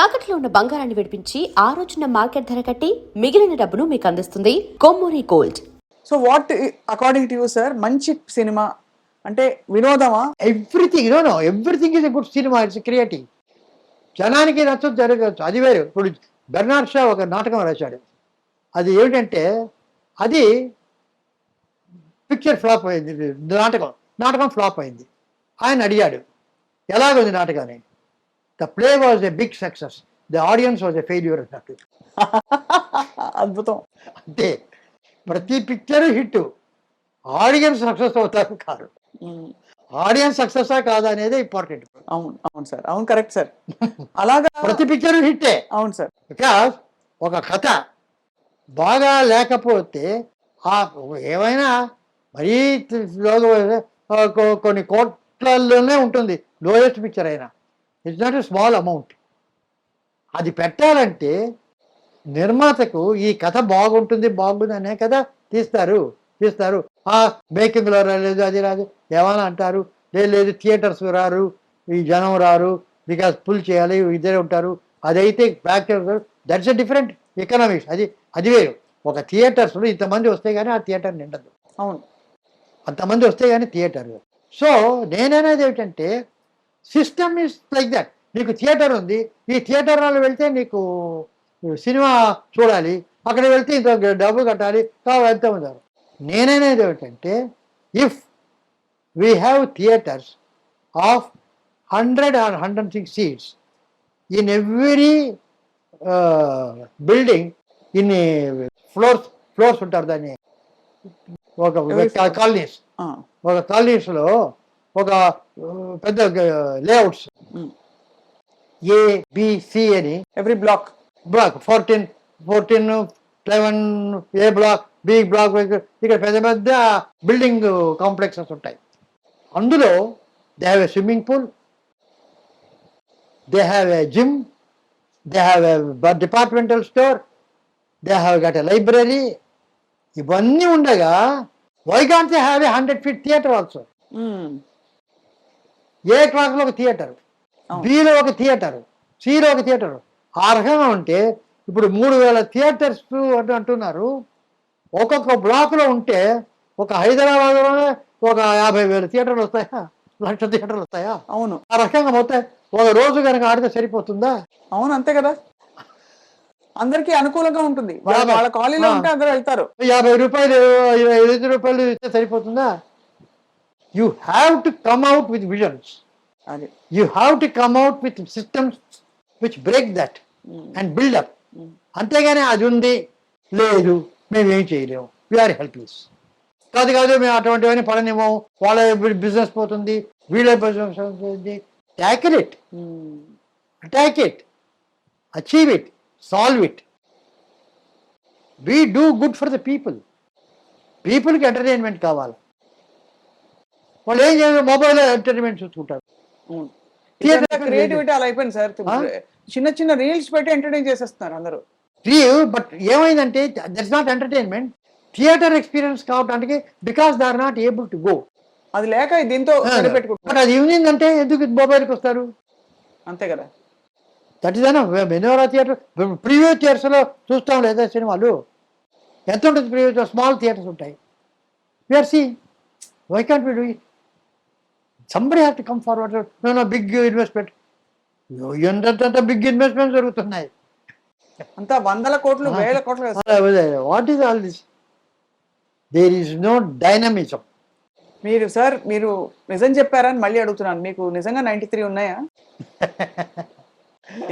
తాకట్లో ఉన్న బంగారాన్ని విడిపించి ఆ రోజున మార్కెట్ ధర కట్టి మిగిలిన డబ్బును మీకు అందిస్తుంది Kommuri gold. So what according to you sir మంచి సినిమా అంటే వినోదమా? Everything no no everything is a good cinema it's creative జనానికి నచ్చదు జరగచ్చు అది వేరు. ఇప్పుడు బెర్నాడ్ షా ఒక నాటకం రాశాడు. అది ఏమిటంటే అది పిక్చర్ ఫ్లాప్ అయింది. నాటకం నాటకం ఫ్లాప్ అయింది. ఆయన అడిగాడు ఎలాగుంది నాటకాన్ని? The play was a big success the audience was a failure అన్నట్టు అద్భుతం. అంతే. ప్రతి పిక్చర్ హిట్ ఆడియన్స్ సక్సెస్ అవుతారు కాదు. ఆడియన్స్ సక్సెస్ కాదా అనేది ఇంపార్టెంట్ అవును అవును సార్. అవును కరెక్ట్ సార్. అలాగా ప్రతి పిక్చర్ హిట్టే అవును సార్. బికాస్ ఒక కథ బాగా లేకపోతే ఆ ఏమైనా మరీ కొన్ని కోట్లలోనే ఉంటుంది. లోయెస్ట్ పిక్చర్ అయినా. It's not a small amount అది పెట్టాలంటే నిర్మాతకు ఈ కథ బాగుంటుంది బాగుంది అనే కదా తీస్తారు తీస్తారు. ఆ మేకింగ్లో రాలేదు అది రాదు. ఏమైనా అంటారు? లేదు లేదు థియేటర్స్ రారు ఈ జనం రారు బికాస్ పుల్ చేయాలి ఇద్దరే ఉంటారు. అదైతే back that's a different economics అది అది వేరు. ఒక థియేటర్స్లో ఇంతమంది వస్తే కానీ ఆ థియేటర్ నిండదు. అవును. అంతమంది వస్తే కానీ థియేటర్ సో నేననేది ఏమిటంటే సిస్టమ్ ఇస్ లైక్ దట్. నీకు థియేటర్ ఉంది ఈ థియేటర్ వాళ్ళు వెళ్తే నీకు సినిమా చూడాలి అక్కడ వెళ్తే ఇంత డబ్బు కట్టాలి కావాలి ఎంత ఉన్నారు నేననేది ఏమిటంటే if we have theatres of hundred or hundred six seats in every building ఇన్ని ఫ్లోర్స్ ఫ్లోర్స్ ఉంటారు దాన్ని. ఒక. కాలనీస్ ఒక కాలనీస్లో ఒక పెద్ద లేఅవుట్స్. ఏ బిసి అని. Every block block fourteen fourteen eleven A block B block ఇక్కడ పెద్ద పెద్ద బిల్డింగ్ కాంప్లెక్సెస్ ఉంటాయి. అందులో they have a swimming pool they have a gym they have a departmental store they have got a library ఇవన్నీ ఉండగా why can't they have a hundred feet theatre also A క్లాస్లో ఒక theatre. Below ఒక theatre సిలో ఒక theatre ఆ రకంగా ఉంటే ఇప్పుడు మూడు వేల థియేటర్స్ అని అంటున్నారు. ఒక్కొక్క బ్లాక్లో ఉంటే ఒక హైదరాబాద్లోనే ఒక యాభై వేల థియేటర్లు వస్తాయా? లక్ష థియేటర్లు వస్తాయా? అవును. ఆ రకంగా మొత్తం ఒక రోజు కనుక ఆడితే సరిపోతుందా? అవును అంతే కదా? అందరికీ అనుకూలంగా ఉంటుంది. వాళ్ళ కాలనీలో. ఉంటే అందరూ వెళ్తారు. యాభై రూపాయలు ఇరవై ఐదు రూపాయలు ఇస్తే సరిపోతుందా? You have to come out with visions అది you have to come out with systems which break that. And build up. అంతేగాని అది ఉంది లేదు మేము ఏం చేయలేము వీఆర్ హెల్ప్లెస్ కాదు కాదు మేము అటువంటివన్నీ పడనివ్వము వాళ్ళ బిజినెస్ పోతుంది వీళ్ళ బిజినెస్ పోతుంది tackle it. Attack it achieve it solve it we do good for the people పీపుల్కి ఎంటర్టైన్మెంట్ కావాలి. వాళ్ళు ఏం చేయాలి మొబైల్లో ఎంటర్టైన్మెంట్ చూసుకుంటారు క్రియేటివిటీ అలా అయిపోయింది సార్? చిన్న చిన్న రీల్స్ పెట్టి ఎంటర్టైన్ చేసేస్తున్నారు అందరూ. బట్ ఏమైందంటే that's not entertainment theatre experience కావడానికి because they are not able to go అది లేక దీంతో బట్ అది ఈవినింగ్ అంటే ఎందుకు మొబైల్కి వస్తారు? అంతే కదా. దట్ ఇస్ అయినా మెనోరా థియేటర్ ప్రీవియస్ థియేటర్స్లో చూస్తాం లేదా సినిమాలు? ఎంత ఉంటుంది ప్రీవియస్ స్మాల్ థియేటర్స్ ఉంటాయి. We are see why can't we do it somebody have to come forward no no big investment ఎంత బిగ్ ఇన్వెస్ట్మెంట్ జరుగుతున్నాయి. అంతా వందల కోట్లు. వేల కోట్లు. What is all this there is no dynamism మీరు సార్ మీరు నిజం చెప్పారని మళ్ళీ అడుగుతున్నాను. మీకు నిజంగా నైన్టీ త్రీ ఉన్నాయా?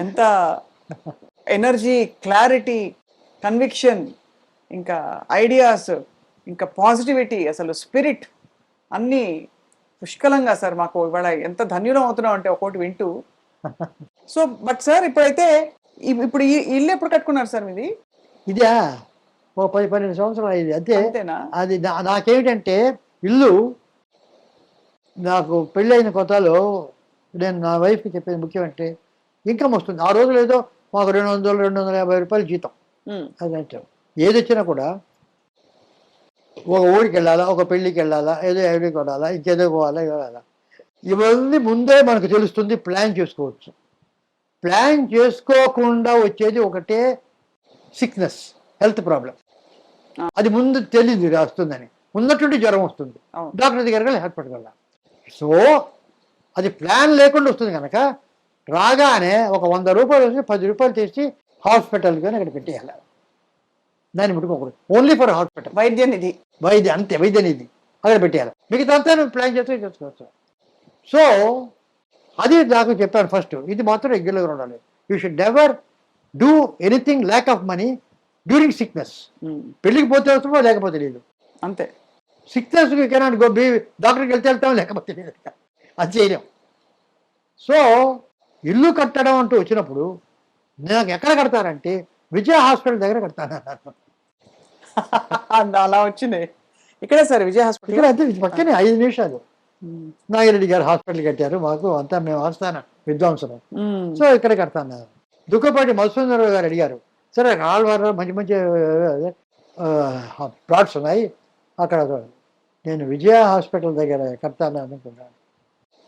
ఎంత ఎనర్జీ క్లారిటీ కన్విక్షన్ ఇంకా ఐడియాస్ ఇంకా పాజిటివిటీ అసలు స్పిరిట్ అన్నీ పుష్కలంగా సార్ మాకు ఇవాళ ఎంత ధన్యులం అవుతున్నాం అంటే ఒక్కోటి వింటూ. సో బట్ సార్ ఇప్పుడైతే ఇప్- ఇప్పుడు ఇల్లు ఎప్పుడు కట్టుకున్నారు సార్ మీది? ఇదా? ఓ పది పన్నెండు సంవత్సరాలు అయింది. అంతే? అది నాకేమిటంటే ఇల్లు నాకు పెళ్ళైన కొత్తలో నేను నా వైఫ్కి చెప్పేది ముఖ్యం అంటే ఇన్కమ్ వస్తుంది. ఆ రోజులు ఏదో మాకు రెండు వందలు రెండు వందల యాభై రూపాయలు జీతం. ఉమ్, అది అంటే ఏది వచ్చినా కూడా ఒక ఊరికి వెళ్ళాలా ఒక పెళ్ళికి వెళ్ళాలా ఏదో ఎవరికి కొనాలా ఇంకేదో పోవాలా ఇవ్వాలా ఇవన్నీ ముందే మనకు తెలుస్తుంది ప్లాన్ చేసుకోవచ్చు. ప్లాన్ చేసుకోకుండా వచ్చేది ఒకటే సిక్నెస్ హెల్త్ ప్రాబ్లం. అది ముందు తెలియదు వస్తుందని. ఉన్నట్టుండి జ్వరం వస్తుంది. డాక్టర్ దగ్గరికి వెళ్ళి హాస్పిటల్ వెళ్ళాలి. సో అది ప్లాన్ లేకుండా వస్తుంది కనుక రాగానే ఒక వంద రూపాయలు వచ్చి పది రూపాయలు తెచ్చి హాస్పిటల్కి అని అక్కడ పెట్టేయాలి. దాన్ని ముట్టుకోకూడదు ఓన్లీ ఫర్ హాస్పిటల్ వైద్య నిధి వైద్య అంతే వైద్య నిధి అక్కడ పెట్టేయాలి. మిగతా అంతా ప్లాన్ చేస్తే చేసుకోవచ్చు. సో అది నాకు చెప్పాను ఫస్ట్ ఇది మాత్రం రెగ్యులర్గా ఉండాలి. You should never do anything lack of money during sickness పెళ్ళికి పోతే వస్తుందో లేకపోతే లేదు. అంతే. సిక్నెస్ కెనాట్ గో బీ డాక్టర్కి వెళ్తే వెళ్తాం లేకపోతే లేదు. అది చేయలేం. సో ఇల్లు కట్టడం అంటూ వచ్చినప్పుడు నాకు ఎక్కడ కడతారంటే విజయ హాస్పిటల్ దగ్గర కడతాను అన్నారు. అలా వచ్చింది ఇక్కడే సార్ విజయ ఇక్కడ హాస్పిటల్ ఇది పక్కనే ఐదు నిమిషాలు. నాగిరెడ్డి గారు హాస్పిటల్ కట్టారు మాకు అంతా మేము ఆస్థాన విద్వాంసులు సో ఇక్కడ కడతాను దుఃఖపాటి మధుసూదరరావు గారు అడిగారు సరే ఆళ్వారు మంచి మంచి ప్లాట్స్ ఉన్నాయి అక్కడ నేను విజయ హాస్పిటల్ దగ్గర కడతాను అనుకున్నాను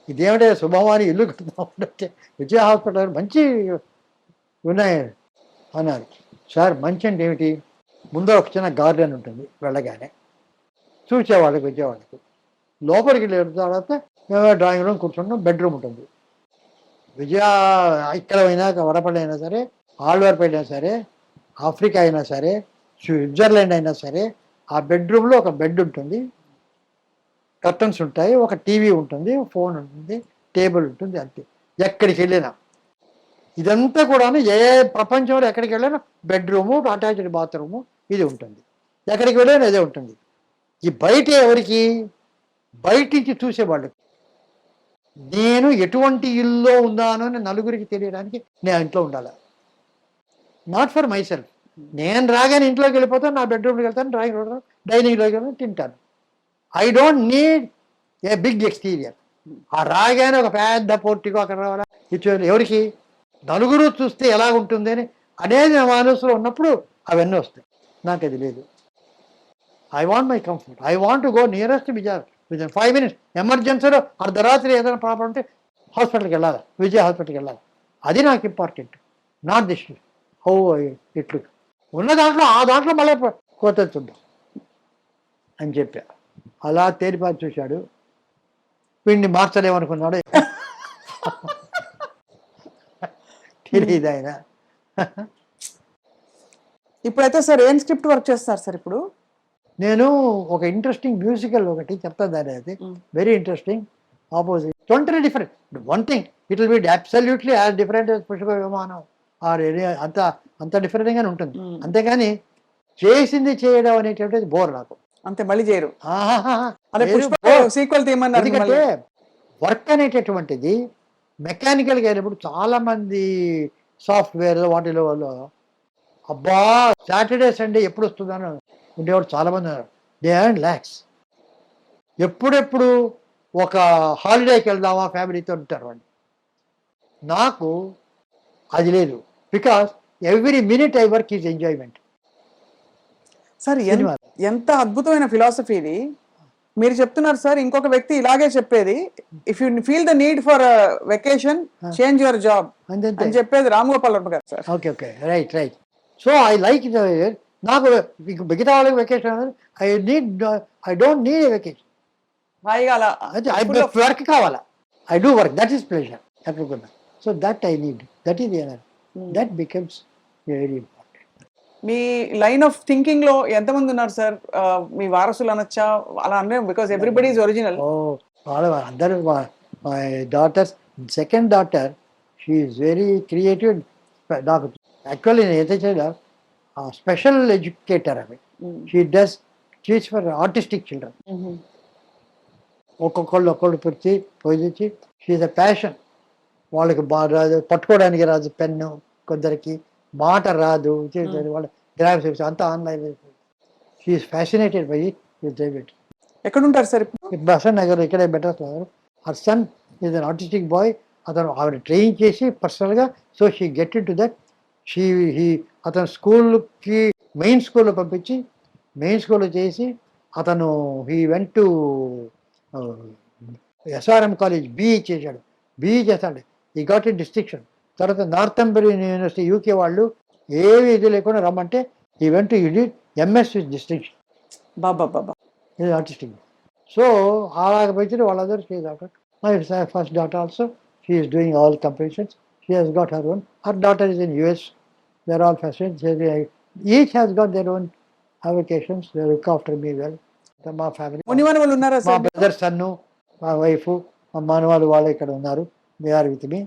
ఇదేమిటే శుభమాని ఇల్లు కడతామంటే విజయ హాస్పిటల్ మంచి ఉన్నాయి. అన్నారు. సార్ మంచి అంటే ఏమిటి? ముందర ఒక చిన్న గార్డెన్ ఉంటుంది వెళ్ళగానే. చూసేవాళ్ళకి వచ్చేవాళ్ళకి లోపలికి వెళ్ళిన తర్వాత మేము డ్రాయింగ్ రూమ్ కూర్చుంటాం బెడ్రూమ్ ఉంటుంది. విజయ ఇక్కడ అయినా వడపల్లి అయినా సరే ఆళ్వార్పేట అయినా సరే ఆఫ్రికా అయినా సరే స్విట్జర్లాండ్ అయినా సరే ఆ బెడ్రూమ్లో ఒక బెడ్ ఉంటుంది. కర్టన్స్ ఉంటాయి ఒక టీవీ ఉంటుంది ఫోన్ ఉంటుంది టేబుల్ ఉంటుంది అంతే. ఎక్కడికి వెళ్ళినా. ఇదంతా కూడా ఏ ప్రపంచంలో ఎక్కడికి వెళ్ళినా బెడ్రూము అటాచ్డ్ బాత్రూము ఇది ఉంటుంది. ఎక్కడికి వెళ్ళినా ఇదే ఉంటుంది. ఈ బయట ఎవరికి? బయట నుంచి చూసేవాళ్ళకి నేను ఎటువంటి ఇల్లు ఉన్నాను అని నలుగురికి తెలియడానికి నేను ఇంట్లో ఉండాలి? నాట్ ఫర్ మై సెల్ఫ్ నేను రాగానే ఇంట్లోకి వెళ్ళిపోతాను నా బెడ్రూమ్కి వెళ్తాను డ్రాయింగ్ రూమ్ డైనింగ్లోకి వెళ్తాను తింటాను. I don't need a big exterior ఆ రాగానే ఒక పెద్ద పోర్టికో అక్కడ రావాలా? ఇటు ఎవరికి? నలుగురు చూస్తే ఎలా ఉంటుంది అని అనేది నా మనసులో ఉన్నప్పుడు అవన్నీ వస్తాయి. నాకు అది లేదు I want my comfort I want go nearest Vijay with in five minutes ఎమర్జెన్సీలో అర్ధరాత్రి ఏదైనా ప్రాబ్లం ఉంటే హాస్పిటల్కి వెళ్ళాలి. విజయ్ హాస్పిటల్కి వెళ్ళాలి. అది నాకు ఇంపార్టెంట్ నాట్ దిస్ హౌ ఇట్లు ఉన్న దాంట్లో ఆ దాంట్లో మళ్ళీ కోత చూద్దాం అని చెప్పా. అలా తేలిపారి చూశాడు. వీడిని మార్చలేమనుకున్నాడు. తెలియదు ఆయన ఇప్పుడైతే సార్ ఏం స్క్రిప్ట్ వర్క్ చేస్తారు సార్ ఇప్పుడు? నేను ఒక ఇంట్రెస్టింగ్ మ్యూజికల్ ఒకటి చెప్తాను దాని అది. Very interesting opposite totally different one thing it will be absolutely as different Pushpa విమానం ఆర్ అంత అంత డిఫరెంట్గానే ఉంటుంది. అంతేగాని చేసింది చేయడం అనేటువంటిది బోర్ నాకు. అంతే మళ్ళీ చేయరు. ఎందుకంటే. వర్క్ అనేటటువంటిది మెకానికల్గా అయినప్పుడు చాలా మంది సాఫ్ట్వేర్ వాటిలో వాళ్ళు అబ్బా సాటర్డే సండే ఎప్పుడు వస్తుందని ఉండేవాడు చాలా మంది ఉన్నారు. దే అండ్ ల్యాక్స్ ఎప్పుడెప్పుడు ఒక హాలిడేకి వెళ్దామా ఫ్యామిలీతో ఉంటారు వాళ్ళు. నాకు అది లేదు. Because every minute I work is enjoyment sir. ఎంత అద్భుతమైన ఫిలాసఫీ ఇది. మీరు చెప్తున్నారు సార్ ఇంకొక వ్యక్తి ఇలాగే చెప్పేది if you feel the need for vacation change your job అని చెప్పేది Ram Gopal Varma garu sir. Okay okay. Right right. So I like నాకు మీకు మిగతా వాళ్ళకి vacation I need I don't need vacation హాయిగా అలా వర్క్ కావాలా? I do work that is pleasure ఎక్కడికున్నా so that I need that is that becomes very important me line of థింకింగ్లో ఎంతమంది ఉన్నారు సార్? మీ వారసులు అనొచ్చా? అలా అనే బికాస్ ఎవ్రీబడి ఈజ్ ఒరిజినల్. అందరూ my daughters second daughter she is very creative. నాకు యాక్చువల్లీ నేను ఏదైతే చేయడా స్పెషల్ ఎడ్యుకేటర్ అవి she does teach for artistic children. ఒక్కొక్కళ్ళు ఒక్కళ్ళు పిలిచి పోయించి షీఈ్ అ ప్యాషన్. వాళ్ళకి బాగా రాదు పట్టుకోవడానికి రాదు పెన్ను కొందరికి మాట రాదు వాళ్ళ గ్రాఫిక్స్ అంతా online she fascinated by David ఎక్కడ ఉంటారు సార్ ఇప్పుడు? బసన్ నగర్ ఇక్కడే better her son is an artistic boy అతను ఆవిడ ట్రైన్ చేసి పర్సనల్గా so she get in to that she he అతను స్కూల్కి మెయిన్ స్కూల్లో పంపించి మెయిన్ స్కూల్లో చేసి అతను he went to SRM college BE చేశాడు. బీఈ చేశాడు. ఈ గాట్ ఇన్ డిస్టింక్షన్ తర్వాత నార్థంబరియన్ యూనివర్సిటీ యూకే వాళ్ళు ఏవి ఇది లేకుండా రమ్మంటే ఈవెంట్ ఇది ఎంఎస్ డిస్టింక్షన్ బాబా బాబా ఇది ఆర్టిస్టిక్ సో అలాగ పెంచిన వాళ్ళందరూ she doctor my first daughter also she is doing all competitions she has got her own her daughter is in US there all fashion each has got their own avocations they look after me well మా family మా brother son మా wife మా మనవాళ్ళు వాళ్ళు ఇక్కడ ఉన్నారు. They are with me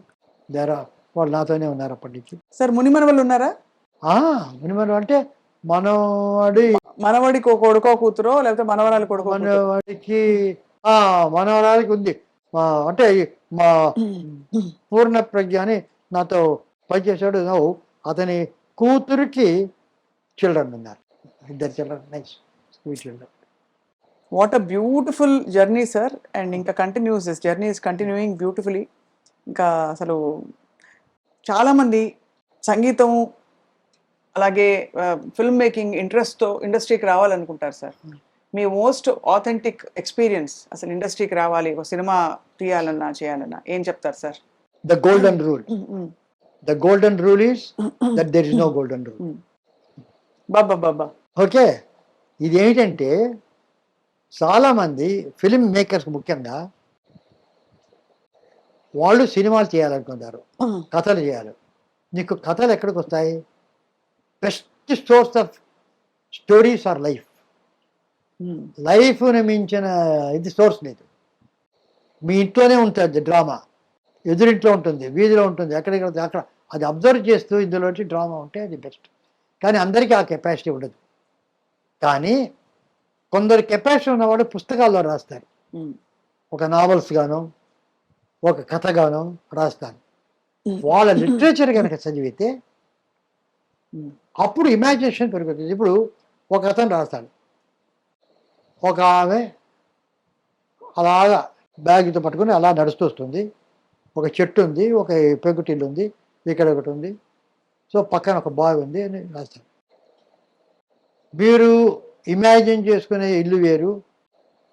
they are వాళ్ళు నాతోనే ఉన్నారు అప్పటి నుంచి సార్ మునిమని వాళ్ళు ఉన్నారా మినిమం అంటే మనవాడి మనవడికి ఒక కొడుకో కూతురో లేకపోతే మనవరాలు కొడుకో? మనవాడికి ఆ మనవరాలకి ఉంది. అంటే మా పూర్ణ ప్రజ్ఞ అని నాతో పనిచేసాడు అతని కూతురికి చిల్డ్రన్ ఉన్నారు. ఇద్దరు children nice sweet children. What a beautiful journey sir and ఇంకా continues this journey is continuing beautifully ఇంకా అసలు చాలామంది సంగీతం అలాగే ఫిల్మ్ మేకింగ్ ఇంట్రెస్ట్తో ఇండస్ట్రీకి రావాలనుకుంటారు సార్. మీ మోస్ట్ ఆథెంటిక్ ఎక్స్పీరియన్స్ అసలు ఇండస్ట్రీకి రావాలి ఒక సినిమా తీయాలన్నా చేయాలన్నా ఏం చెప్తారు sir? The golden rule the golden rule is that there is no golden rule బాబా బాబా ఓకే ఇది ఏంటంటే చాలామంది ఫిలిం మేకర్స్ ముఖ్యంగా వాళ్ళు సినిమాలు చేయాలనుకుంటారు కథలు చేయాలి. నీకు కథలు ఎక్కడికి వస్తాయి? Best source of stories are life. లైఫ్ని మించిన ఇది సోర్స్ లేదు. మీ ఇంట్లోనే ఉంటుంది డ్రామా. ఎదురింట్లో ఉంటుంది వీధిలో ఉంటుంది ఎక్కడెక్కడ అక్కడ. అది అబ్జర్వ్ చేస్తూ ఇందులోంచి డ్రామా ఉంటే అది బెస్ట్. కానీ అందరికీ ఆ కెపాసిటీ ఉండదు. కానీ కొందరు కెపాసిటీ ఉన్నవాడు పుస్తకాల్లో రాస్తారు. ఒక నావల్స్ గాను ఒక కథ గాను రాస్తారు వాళ్ళ లిటరేచర్ కనుక చదివితే అప్పుడు ఇమాజినేషన్ పెరుగుతుంది. ఇప్పుడు ఒక అతను రాస్తాడు ఒక ఆమె అలాగా బ్యాగ్తో పట్టుకొని అలా నడుస్తూ వస్తుంది. ఒక చెట్టు ఉంది ఒక పెంకుటిల్లు ఉంది ఇక్కడ ఒకటి ఉంది. సో పక్కన ఒక బావి ఉంది అని రాస్తాడు మీరు ఇమాజిన్ చేసుకునే ఇల్లు వేరు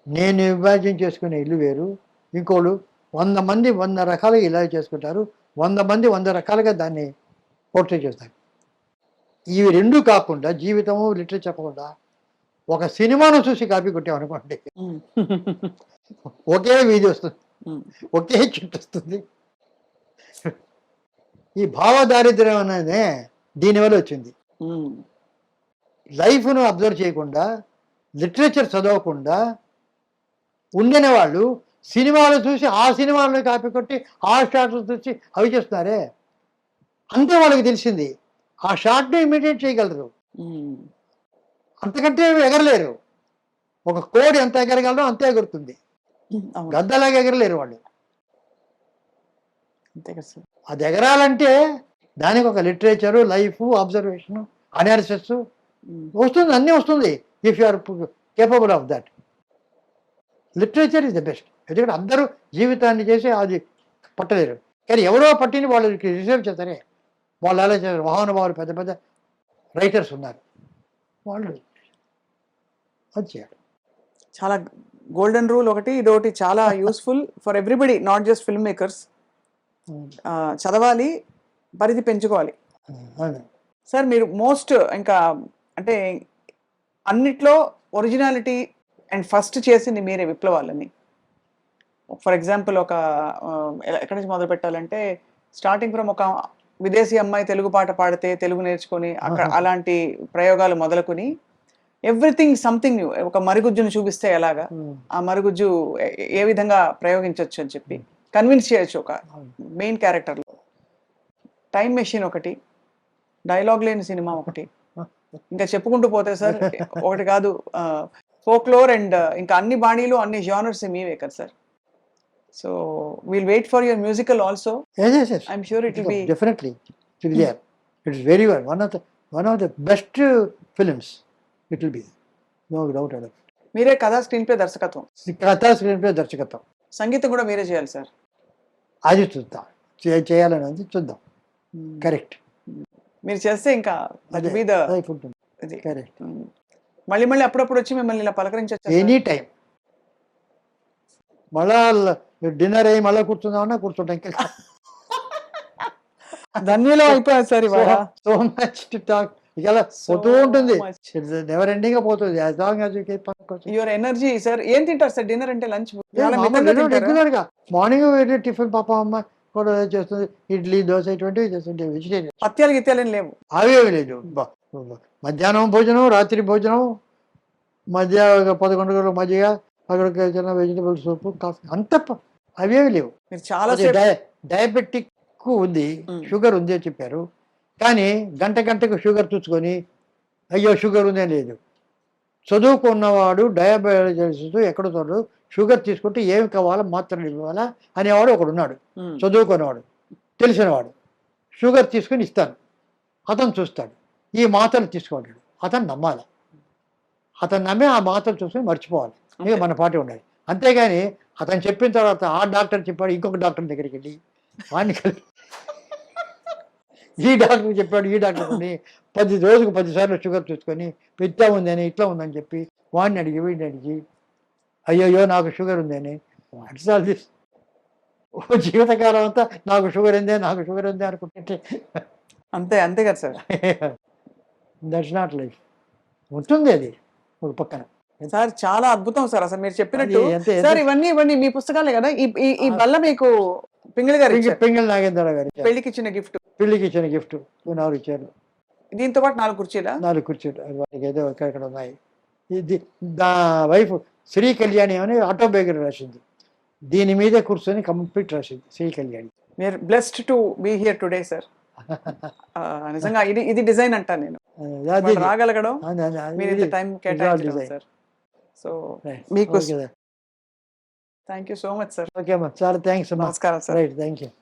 నేను ఇమాజిన్ చేసుకునే ఇల్లు వేరు. ఇంకోళ్ళు వంద మంది వంద రకాలుగా ఇలా చేసుకుంటారు. వంద మంది వంద రకాలుగా దాన్ని పోర్ట్రే చేస్తారు. ఇవి రెండు కాకుండా జీవితము లిటరేచర్ చెప్పకుండా ఒక సినిమాను చూసి కాపీ కొట్టామనుకోండి. ఒకే వీధి వస్తుంది. ఒకే చెట్టు వస్తుంది. ఈ భావదారిద్ర్యం అనేది దీనివల్ల వచ్చింది. లైఫ్ను అబ్జర్వ్ చేయకుండా లిటరేచర్ చదవకుండా ఉండిన వాళ్ళు సినిమాలు చూసి ఆ సినిమాలను కాపీ కొట్టి ఆ షార్ట్లు చూసి అవి చేస్తున్నారే? అంతే వాళ్ళకి తెలిసింది. ఆ షార్ట్ని ఇమిడియేట్ చేయగలరు. అంతకంటే ఎగరలేరు. ఒక కోడి ఎంత ఎగరగలరో అంతే ఎగురుతుంది. గద్దలాగా ఎగరలేరు వాళ్ళు. అది ఎగరాలంటే దానికి ఒక లిటరేచరు లైఫ్ అబ్జర్వేషన్ అనాలిసిస్ వస్తుంది అన్నీ వస్తుంది if you are capable of that literature is the best. ఎందుకంటే అందరూ జీవితాన్ని చేసి అది పట్టలేరు. కానీ ఎవరో పట్టిని వాళ్ళకి రిసర్వ్ చేస్తారే. వాళ్ళు అలా చేస్తారు? మహానుభావులు పెద్ద పెద్ద రైటర్స్ ఉన్నారు. వాళ్ళు అది చేయాలి. చాలా గోల్డెన్ రూల్ ఒకటి ఇది ఒకటి చాలా useful for everybody not just film makers చదవాలి పరిధి పెంచుకోవాలి. సార్ మీరు మోస్ట్ ఇంకా అంటే అన్నిట్లో ఒరిజినాలిటీ అండ్ ఫస్ట్ చేసింది మీరే విప్లవాలని. ఫర్ ఎగ్జాంపుల్ ఒక ఎక్కడి నుంచి మొదలు పెట్టాలంటే స్టార్టింగ్ ఫ్రమ్ ఒక విదేశీ అమ్మాయి తెలుగు పాట పాడితే తెలుగు నేర్చుకొని అక్కడ. అలాంటి ప్రయోగాలు మొదలుకొని ఎవ్రీథింగ్ సంథింగ్ న్యూ ఒక మరుగుజ్జును చూపిస్తే ఎలాగా ఆ మరుగుజ్జు ఏ- ఏ విధంగా ప్రయోగించవచ్చు అని చెప్పి కన్విన్స్ చేయొచ్చు ఒక మెయిన్ క్యారెక్టర్లో. టైం మెషిన్ ఒకటి డైలాగ్ లేని సినిమా ఒకటి. ఇంకా చెప్పుకుంటూ పోతే సార్ ఒకటి కాదు ఫోక్లోర్ అండ్ ఇంకా అన్ని బాణీలు అన్ని జానర్స్ మీవే కదా sir. So will wait for your musical also Yes, yes, yes. I'm sure it will be Definitely, it will be there. It is very well. One of the one of the best uh, films. It will be. No doubt about it. మీరే కథా screen play దర్శకత్వం కథా screen play దర్శకత్వం సంగీతం కూడా మీరే చేయాలి sir అది చూద్దాం చే- చేయాలనేది చూద్దాం కరెక్ట్ మీరు చేస్తే ఇంకా బి ద ఇది కరెక్ట్ Mm. మళ్ళీ మళ్ళీ అప్పుడప్పుడు వచ్చి మిమ్మల్ని ఇలా పలకరించవచ్చు ఎనీ టైం మళ్ళా డిన్నర్ అయ్యి మళ్ళీ కూర్చుందామన్నా కూర్చుంటాం ఇంకా. ధన్యులు అయిపోయారు సార్ ఇవాళ. సో మచ్ టు టాక్ ఇలా పోతూ ఉంటుంది. నెవర్ ఎండింగ్గా పోతుంది. As long as your energy sir ఏం తింటారు సార్? డిన్నర్ అంటే లంచ్ రెగ్యులర్గా. మార్నింగ్ టిఫిన్ పాప అమ్మ కూడా చేస్తుంది. ఇడ్లీ దోశ ఇటువంటివి చేస్తుంది వెజిటేరియన్ పత్యాలు గిత్యాలు లేవు. అవి ఏమి లేదు మధ్యాహ్నం భోజనం రాత్రి భోజనం మధ్య పదకొండు గంటల మధ్య అక్కడ చిన్న వెజిటబుల్ సూప్ కాఫీ అంత అవేమి లేవు. మీరు చాలా డయాబెటిక్ ఉంది. షుగర్ ఉంది అని చెప్పారు. కానీ గంట గంటకు షుగర్ చూసుకొని అయ్యో షుగర్ ఉందే లేదు. చదువుకున్నవాడు డయాబెటీస్ ఎక్కడ చూడడు షుగర్ తీసుకుంటే ఏమి కావాలా మాత్రలు ఇవ్వాలా అనేవాడు ఒకడు ఉన్నాడు. చదువుకున్నవాడు తెలిసినవాడు. షుగర్ తీసుకుని ఇస్తాను. అతను చూస్తాడు. ఈ మాత్రలు తీసుకుంటాడు అతను నమ్మాలి. అతను నమ్మి ఆ మాత్రలు చూసుకొని మర్చిపోవాలి. ఇక. మన పార్టీ ఉండాలి. అంతేగాని అతను చెప్పిన తర్వాత ఆ డాక్టర్ చెప్పాడు ఇంకొక డాక్టర్ దగ్గరికి వెళ్ళి వాడిని కలిపి ఈ డాక్టర్ చెప్పాడు ఈ డాక్టర్ అని పది రోజుకు పది సార్లు షుగర్ చూసుకొని ఇట్లా ఉందని ఇట్లా ఉందని చెప్పి వాడిని అడిగి వీడిని అడిగి అయ్యయ్యో నాకు షుగర్ ఉందని వాట్సాల్ దిస్ ఓ జీవితకాలం అంతా నాకు షుగర్ ఉందే నాకు షుగర్ ఉందే అనుకుంటుంటే. అంతే అంతే కదా సార్. That's not life. ఉంటుంది అది ఒక పక్కన. సార్ చాలా అద్భుతం సార్. అసలు మీరు చెప్పినట్టు సార్ ఇవన్నీ ఇవన్నీ మీ పుస్తకాలే కదా? ఈ బల్ల మీకు పింగిల్ గారు. పింగళి నాగేంద్ర గారు. పెళ్ళికి ఇచ్చిన గిఫ్ట్. పెళ్ళికి ఇచ్చిన గిఫ్ట్ నాలుగు ఇచ్చారు? దీంతో పాటు నాలుగు కుర్చీలా? నాలుగు వాటికి ఏదో ఇక్కడ ఉన్నాయి. ఇది దా వైఫ్ శ్రీ కళ్యాణి అని ఆటోబయోగ్రఫీ రాసింది. దీని మీద కూర్చొని కంప్లీట్ రాసింది శ్రీ కళ్యాణి. మీరు blessed to be here today sir నిజంగా ఇది ఇది డిజైన్ అంటా నేను. రాగలగడం టైం కేటాయించడం. Sir so Right. మీకు Okay, thank you so much sir okay అమ్మా చాలా థ్యాంక్స్ అమ్మా నమస్కారం సార్ రైట్ థ్యాంక్ యూ